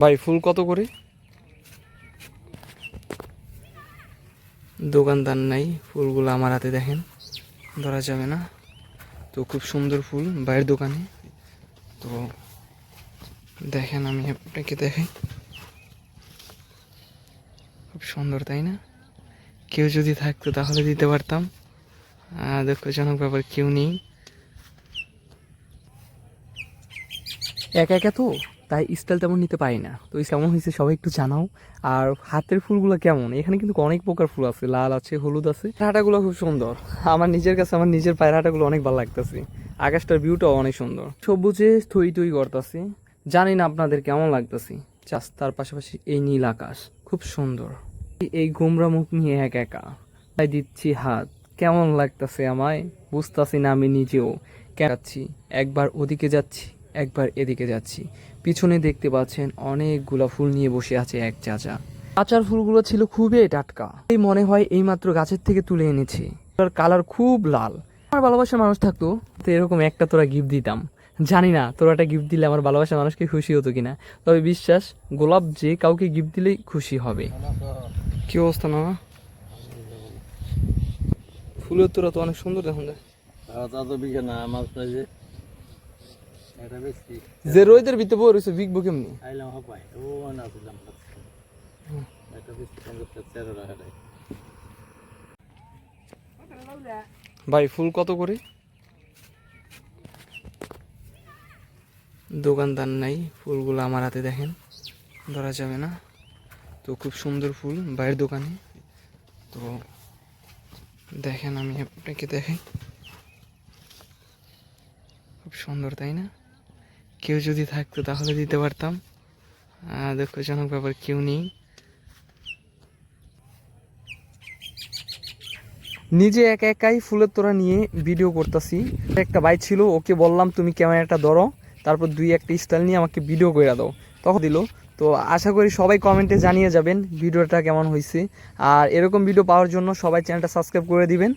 ভাই ফুল কত করে? দোকানদার নাই ফুলগুলো আমার হাতে দেখেন। ধরা যাবে না। তো খুব সুন্দর ফুল বাইরের দোকানে। তো দেখেন আমি আপনাকে দেখাই খুব সুন্দর তাই না? কেউ যদি থাকতো তাহলে দিতে পারতাম। দুঃখজনক ব্যাপার কেউ নেই। একা একা তো? তাই স্টাইল তেমন নিতে পারি না। তো এই কেমন হয়েছে সবাই একটু জানাও। আর হাতের ফুলগুলো কেমন? এখানে কিন্তু অনেক প্রকার ফুল আছে। লাল আছে, হলুদ আছে। হাঁটাগুলো খুব সুন্দর। আমার নিজের কাছে, আমার নিজের পায়ের হাঁটাগুলো অনেক ভালো লাগতেছে। আকাশটার ভিউটাও অনেক সুন্দর। সবুজে থই থই করতেছে জানি না আপনাদের কেমন লাগতেছে। চাষ তার পাশাপাশি এই নীল আকাশ। খুব সুন্দর। এই গোমরা মুখ নিয়ে এক একা। তাই দিচ্ছি হাত। কেমন লাগতেছে আমায়? বুঝতেছি না আমি নিজেও। যাচ্ছি? একবার ওদিকে যাচ্ছি। একবার এদিকে যাচ্ছি। পিছনে দেখতে পাচ্ছেন অনেকগুলা ফুল নিয়ে বসে আছে এক চাচা। চাচার ফুলগুলো ছিল খুবই টাটকা। এই মনে হয় এইমাত্র গাছের থেকে তুলে এনেছে। কালার খুব লাল। আমার ভালোবাসার মানুষ থাকতো, তো এরকম একটা তোরা গিফট দিতাম। জানি না, তোরা একটা গিফট দিলে আমার ভালোবাসার মানুষকে খুশি হতো কিনা। তবে বিশ্বাস, গোলাপ যে কাউকে গিফট দিলেই খুশি হবে। কি অবস্থা না ফুলের তোরা তো অনেক সুন্দর দেখুন। যায় তা তো বিঘা না আমার বেশি যে রোদের ভিতরে বই রয়েছে বিকবো কেমনি? আইলাম হাপাই ও না দিলাম এটা বেশি পঞ্চাশ তেরো টাকা ভাই ফুল কত করে? দোকানদার নাই ফুলগুলো আমার হাতে দেখেন। ধরা যাবে না। তো খুব সুন্দর ফুল বাইরের দোকানে। তো দেখেন আমি আপনাকে দেখাই খুব সুন্দর তাই না? কেউ যদি থাকতো তাহলে দিতে পারতাম। দুঃখজনক ব্যাপার কেউ নেই। নিজে একা একাই ফুলের তোড়া নিয়ে ভিডিও করতেছি। একটা ভাই ছিল, ওকে বললাম, তুমি ক্যামেরাটা ধরো, তারপর দুই একটা স্টাইল নিয়ে আমাকে ভিডিও করে দাও। তখন দিল। তো আশা করি সবাই কমেন্টে জানিয়ে যাবেন ভিডিওটা কেমন হয়েছে আর এরকম ভিডিও পাওয়ার জন্য সবাই চ্যানেলটা সাবস্ক্রাইব করে দিবেন।